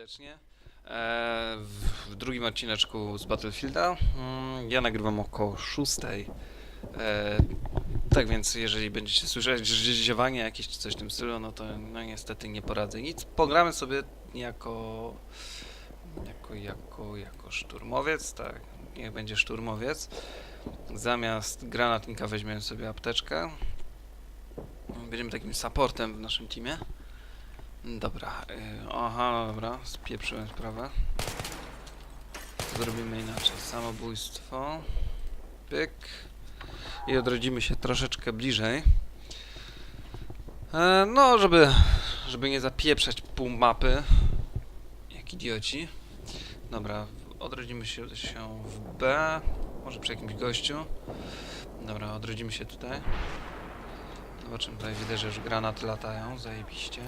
serdecznie. E, w, drugim odcineczku z Battlefielda. Mm, Ja nagrywam około 6. E, tak więc, jeżeli będziecie słyszeć ziewanie jakieś czy coś w tym stylu, no to no niestety nie poradzę nic. Pogramy sobie jako. jako, jako, jako szturmowiec, tak. Niech będzie szturmowiec. Zamiast granatnika weźmiemy sobie apteczkę. Będziemy takim supportem w naszym teamie. Dobra, y, aha, dobra, spieprzyłem sprawę. Zrobimy inaczej. Samobójstwo. Pyk. I odrodzimy się troszeczkę bliżej. E, no, żeby, żeby nie zapieprzać pół mapy. Jak idioci. Dobra, odrodzimy się, się w B. Może przy jakimś gościu. Dobra, odrodzimy się tutaj. Zobaczymy, tutaj widzę, że już granaty latają, zajebiście.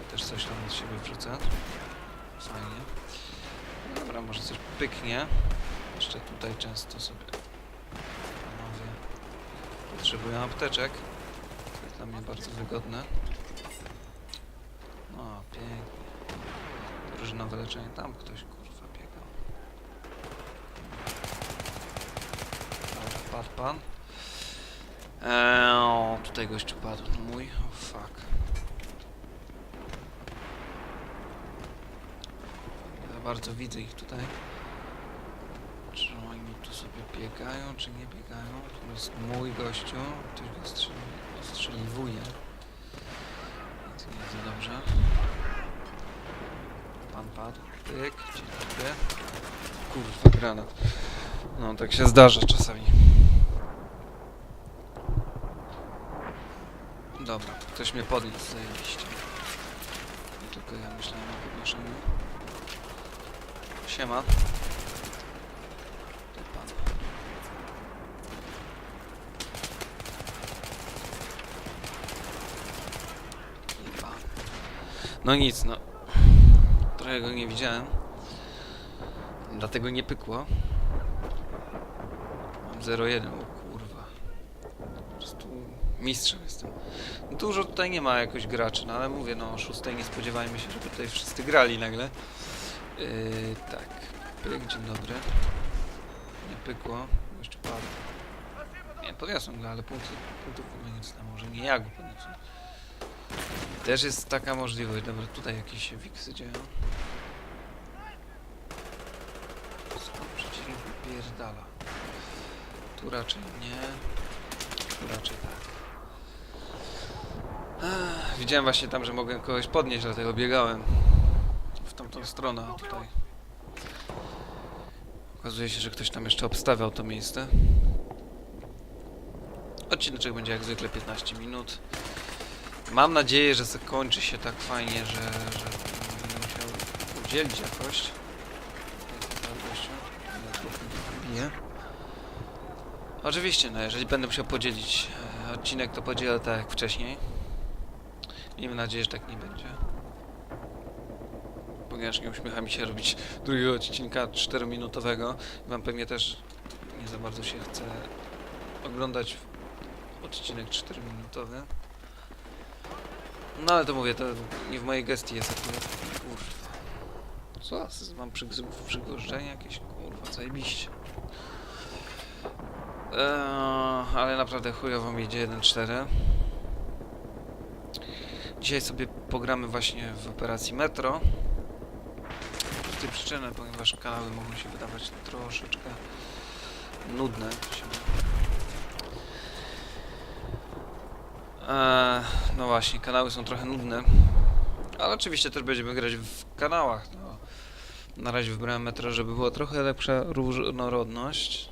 Tutaj też coś tam od siebie wrzucę. Fajnie. Dobra, może coś pyknie. Jeszcze tutaj często sobie panowie potrzebują apteczek. To jest dla mnie bardzo wygodne. No, pięknie. Drużynowe leczenie. Tam ktoś kurwa biegał. Dobra, padł pan. Eee, o, tutaj gościu padł. Mój. Oh, fuck. Bardzo widzę ich tutaj. Czy oni tu sobie biegają, czy nie biegają? To jest mój gościu. Ktoś go strzeli, ostrzeliwuje. Więc nie jest za dobrze. Pan padł. Pyk. Dzień. Kurwa, granat. No, tak się zdarza czasami. Dobra, ktoś mnie podniósł, zajebiście. Tylko ja myślałem o podnoszeniu. Siema. No nic, no. Trochę go nie widziałem. Dlatego nie pykło. Mam 0,1, o kurwa. Po prostu mistrzem jestem. Dużo tutaj nie ma jakoś graczy, no ale mówię, no o szóstej nie spodziewajmy się, żeby tutaj wszyscy grali nagle. Yy, tak, pyk, dzień dobry. Nie pykło, jeszcze padł. Nie, podniosłem go, ale punktów nie nic na może nie ja go podniosłem. Też jest taka możliwość, dobra, tutaj jakieś się wiksy dzieją. Skąd przeciwnik wypierdala? Tu raczej nie, tu raczej tak. Ech, Widziałem właśnie tam, że mogłem kogoś podnieść, dlatego biegałem w tamtą stronę, a tutaj okazuje się, że ktoś tam jeszcze obstawiał to miejsce. Odcinek będzie jak zwykle 15 minut. Mam nadzieję, że zakończy się tak fajnie, że, że będę musiał udzielić jakoś. Bije. Oczywiście, no jeżeli będę musiał podzielić e, odcinek, to podzielę tak jak wcześniej. Miejmy nadzieję, że tak nie będzie. Ponieważ nie uśmiecha mi się robić drugiego odcinka 4-minutowego. Wam pewnie też nie za bardzo się chce oglądać odcinek 4-minutowy. No ale to mówię, to nie w mojej gestii jest akurat. Kurwa. Co? Mam przygorszenie jakieś? Kurwa, zajebiście. Eee, ale naprawdę chujowo mi idzie 1-4. Dzisiaj sobie pogramy właśnie w operacji Metro. Z tej przyczyny, ponieważ kanały mogą się wydawać troszeczkę nudne. Eee, no właśnie, kanały są trochę nudne. Ale oczywiście też będziemy grać w kanałach. No. Na razie wybrałem Metro, żeby była trochę lepsza różnorodność.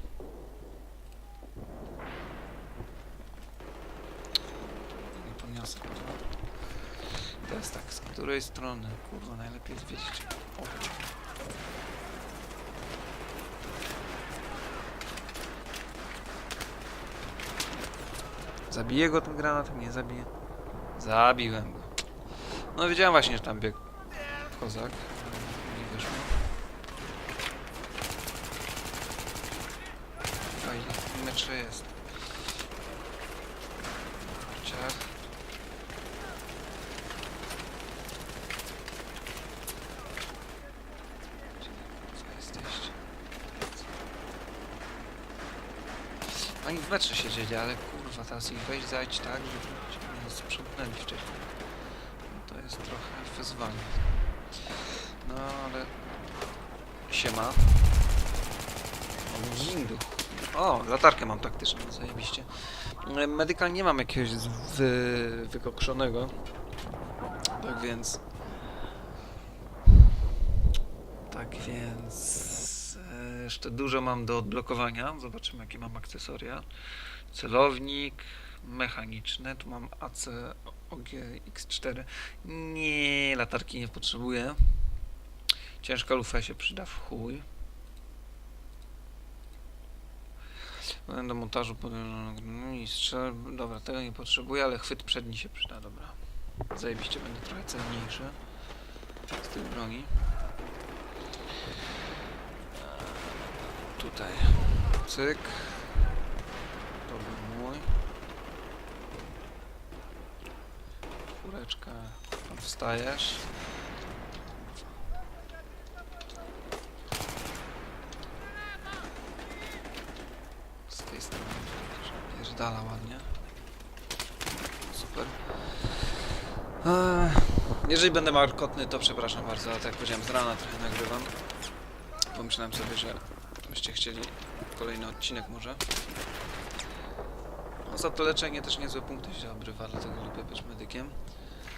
Nie podniosę tego. Teraz tak, z której strony? Kurwa, najlepiej jest wiedzieć. O. Zabiję go tym granatem? Nie zabiję. Zabiłem go. No wiedziałem właśnie, że tam biegł kozak. Nie wyszło. Fajnie, metrze jest. Oni w metrze siedzieli, ale kurwa, teraz ich wejść, zajść tak, żeby nie sprzątnęli wcześniej. No to jest trochę wyzwanie. No ale... Siema. O, Gindu. O, latarkę mam taktyczną, zajebiście. E, Medical nie mam jakiegoś wy, wykokszonego. Tak więc... Tak więc... Jeszcze dużo mam do odblokowania. Zobaczymy jakie mam akcesoria. Celownik mechaniczny. Tu mam AC OG X4. Nie, latarki nie potrzebuję. Ciężka lufa się przyda w chuj. Do montażu no i strzel... Dobra, tego nie potrzebuję, ale chwyt przedni się przyda, dobra. Zajebiście będzie trochę cenniejszy z tych broni. Tutaj. Cyk. To był mój. Tam wstajesz. Z tej strony też napierdala ładnie. Super. Eee, jeżeli będę markotny, to przepraszam bardzo, ale tak jak powiedziałem, z rana trochę nagrywam. Pomyślałem sobie, że byście chcieli kolejny odcinek może. No, za to leczenie też niezłe punkty się obrywa, dlatego lubię być medykiem.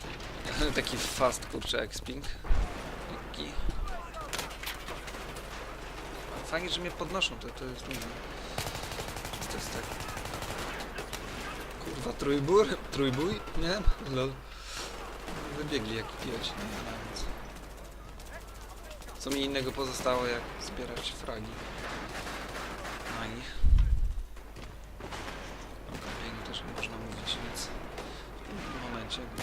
Taki fast kurczę exping. Lekki. Fajnie, że mnie podnoszą, to, to jest miłe. To jest tak. Kurwa, trójbór? Trójbój? Nie? Lol. Wybiegli jak idioci, nie wiem nic. Co mi innego pozostało, jak zbierać fragi na nich. O kampieniu też nie można mówić nic w tym momencie, gdy...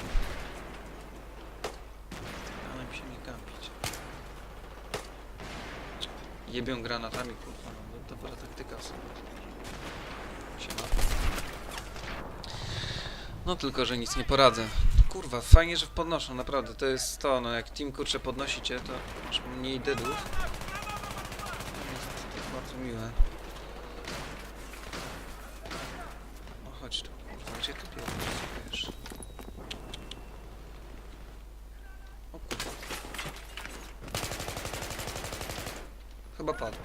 Ale mi się nie kampić. Jebią granatami, kurwa, no dobra taktyka sobie. Siema. No tylko, że nic nie poradzę. Kurwa, fajnie, że podnoszą, naprawdę, to jest to, no jak team kurczę podnosi cię, to masz mniej deadów. To jest, bardzo miłe. No chodź tu, kurwa, gdzie ty pierdolisz? O kurwa. Chyba padł.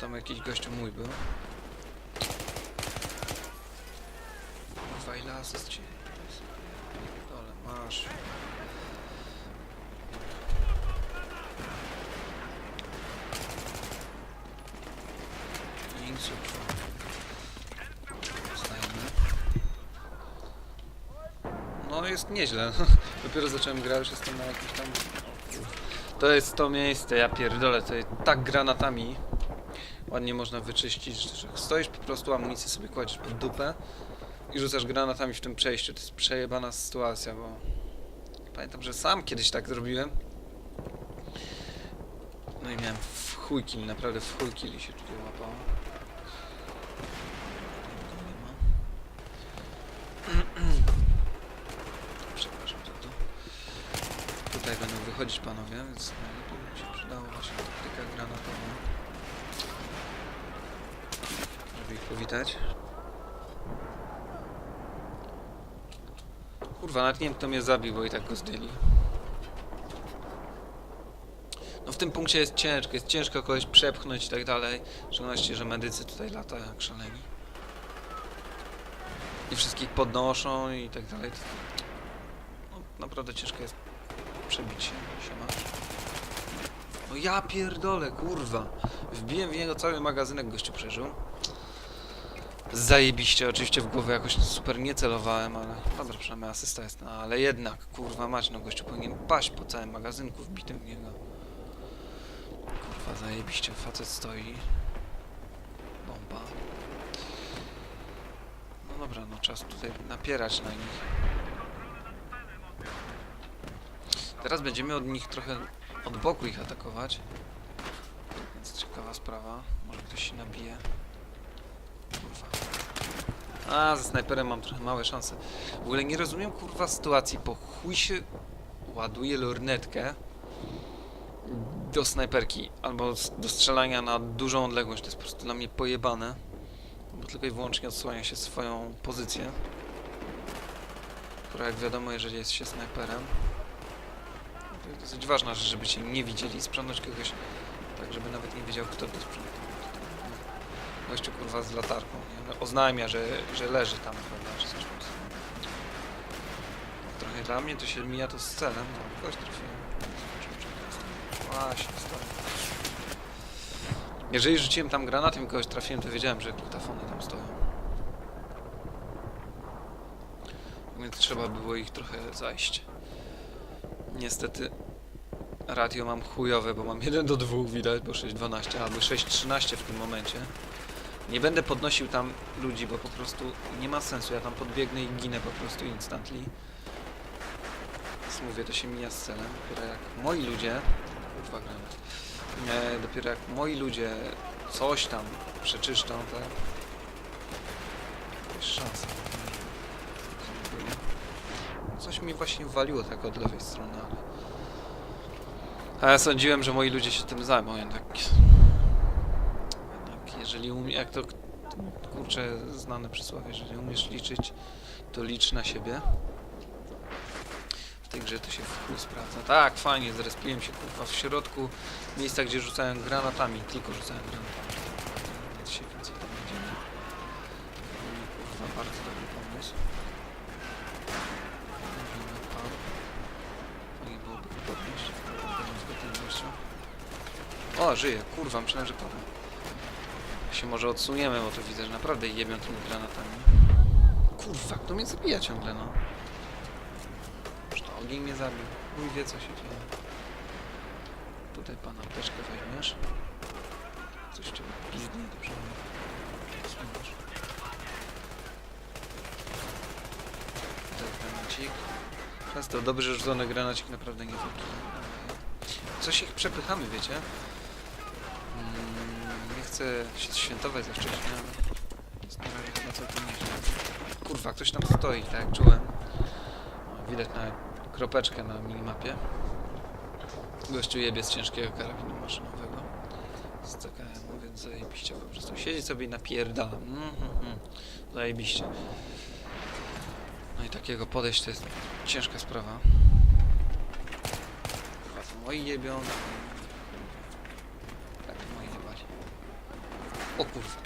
Tam jakiś gościu mój był. Kurwa, ile asyst? Dole, masz. No jest nieźle. Dopiero zacząłem grać, już jestem na jakimś tam... To jest to miejsce, ja pierdolę, to jest tak granatami ładnie można wyczyścić, że stoisz po prostu, amunicję sobie kładziesz pod dupę i rzucasz granatami w tym przejściu. To jest przejebana sytuacja, bo pamiętam, że sam kiedyś tak zrobiłem. No i miałem w chuj kill, naprawdę w chuj kill się tutaj łapało. Przepraszam za to. Tutaj będą wychodzić panowie, więc najlepiej by mi się przydało właśnie taktyka granatowa. Żeby ich powitać. Kurwa, nawet nie wiem kto mnie zabił, bo i tak go zdjęli. No w tym punkcie jest ciężko, jest ciężko kogoś przepchnąć i tak dalej. W szczególności, że medycy tutaj latają jak szaleni. I wszystkich podnoszą i tak dalej. No, naprawdę ciężko jest przebić się. No ja pierdolę, kurwa. Wbiłem w niego cały magazynek, gościu przeżył. Zajebiście, oczywiście w głowę jakoś super nie celowałem, ale dobra, przynajmniej asysta jest, no, ale jednak, kurwa mać, no gościu powinien paść po całym magazynku wbitym w niego. Kurwa, zajebiście, facet stoi. Bomba. No dobra, no czas tutaj napierać na nich. Teraz będziemy od nich trochę od boku ich atakować. Więc ciekawa sprawa. Może ktoś się nabije. Kurwa. A, ze snajperem mam trochę małe szanse. W ogóle nie rozumiem kurwa sytuacji, po chuj się ładuje lornetkę do snajperki albo do strzelania na dużą odległość. To jest po prostu dla mnie pojebane. bo tylko i wyłącznie odsłania się swoją pozycję, która jak wiadomo, jeżeli jest się snajperem, to jest dosyć ważna rzecz, żeby cię nie widzieli, sprzątnąć kogoś tak, żeby nawet nie wiedział, kto to sprzątał. Gościu kurwa z latarką, nie? No, Oznajmia, że, że leży tam, prawda, czy coś. Trochę dla mnie to się mija to z celem, no, kogoś trafiłem. Właśnie, stoi. Jeżeli rzuciłem tam granatem i kogoś trafiłem, to wiedziałem, że kutafony tam stoją. Więc trzeba było ich trochę zajść. Niestety radio mam chujowe, bo mam 1 do 2 widać, bo 6.12 albo 6.13 w tym momencie. Nie będę podnosił tam ludzi, bo po prostu nie ma sensu. Ja tam podbiegnę i ginę po prostu instantly. Więc mówię, to się mija z celem. Dopiero jak moi ludzie... E, dopiero jak moi ludzie coś tam przeczyszczą, to... Jest szansa. Coś mi właśnie waliło tak od lewej strony, ale... A ja sądziłem, że moi ludzie się tym zajmą, jednak... Jeżeli umie... Jak to... Kurczę, znane przysłowie, jeżeli umiesz liczyć, to licz na siebie. W tej grze to się w sprawdza. Tak, fajnie, zrespiłem się kurwa w środku miejsca, gdzie rzucałem granatami, tylko rzucałem granatami. Nic się więcej tam nie dzieje. Kurwa, bardzo dobry pomysł. Gościem. O, żyje, kurwa, myślałem, że padł. Się może odsuniemy, bo to widzę, że naprawdę jebią tymi granatami. Kurwa, kto mnie zabija ciągle, no. Już to ogień mnie zabił. Mój wie, co się dzieje. Tutaj pan apteczkę weźmiesz. Coś cię pizdnie, dobrze. Słuchasz. Tutaj granacik. Często dobrze rzucony granacik naprawdę nie. Coś ich przepychamy, wiecie? Mm, Nie chcę się świętować za wcześnie, ale jest na razie chyba całkiem nieźle. Kurwa, ktoś tam stoi, tak jak czułem. Widać na kropeczkę na minimapie. Gościu jebie z ciężkiego karabinu maszynowego. Z CKM-u, więc zajebiście po prostu. Siedzi sobie i napierdala. Mm, mm. Zajebiście. No i takiego podejść to jest ciężka sprawa. To moi jebią. Tak, to moi jebali. O kurwa.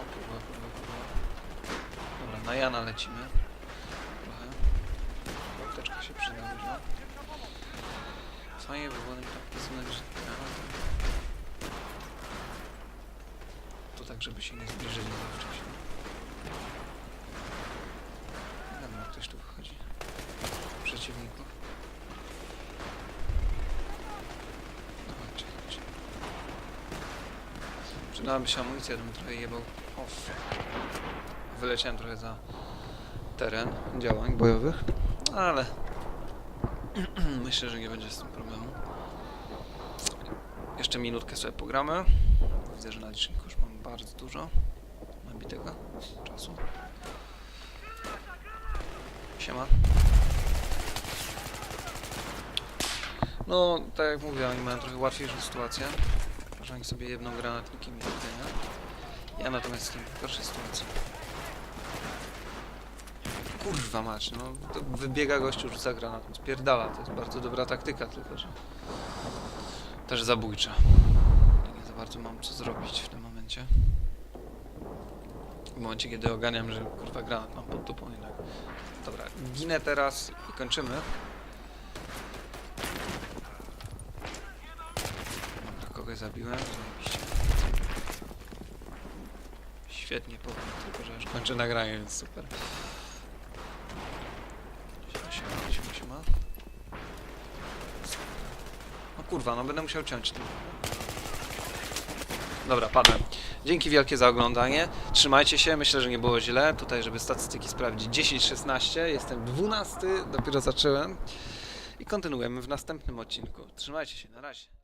O kurwa, kurwa, kurwa. Dobra, na Jana lecimy. Trochę. Apteczka się przyda dużo. Fajnie wywołanym praktycyzmem, że To tak, żeby się nie zbliżyli za wcześnie. Jak ktoś tu wychodzi. Przeciwników. Przydałaby się amunicja, żebym trochę jebał. O, fuck. Wyleciałem trochę za teren działań bojowych, ale myślę, że nie będzie z tym problemu. Jeszcze minutkę sobie pogramy. Widzę, że na liczniku już mam bardzo dużo nabitego czasu. Siema. No, tak jak mówię, oni mają trochę łatwiejszą sytuację. Że oni sobie jedną granatnikiem i widzenia. Ja natomiast jestem w gorszej sytuacji. Kurwa mać, no wybiega gościu, rzuca granatem, spierdala, to jest bardzo dobra taktyka, tylko że też zabójcza. Nie za bardzo mam co zrobić w tym momencie. W momencie, kiedy oganiam, że kurwa granat mam pod dupą jednak. Dobra, ginę teraz i kończymy. Dobra, kogoś zabiłem, zajebiście. Świetnie powiem, tylko że już kończę nagranie, więc super. Siema, siema, siema. No kurwa, no będę musiał ciąć tym. Dobra, padłem. Dzięki wielkie za oglądanie. Trzymajcie się, myślę, że nie było źle. Tutaj, żeby statystyki sprawdzić. 10-16, jestem 12, dopiero zacząłem. I kontynuujemy w następnym odcinku. Trzymajcie się, na razie.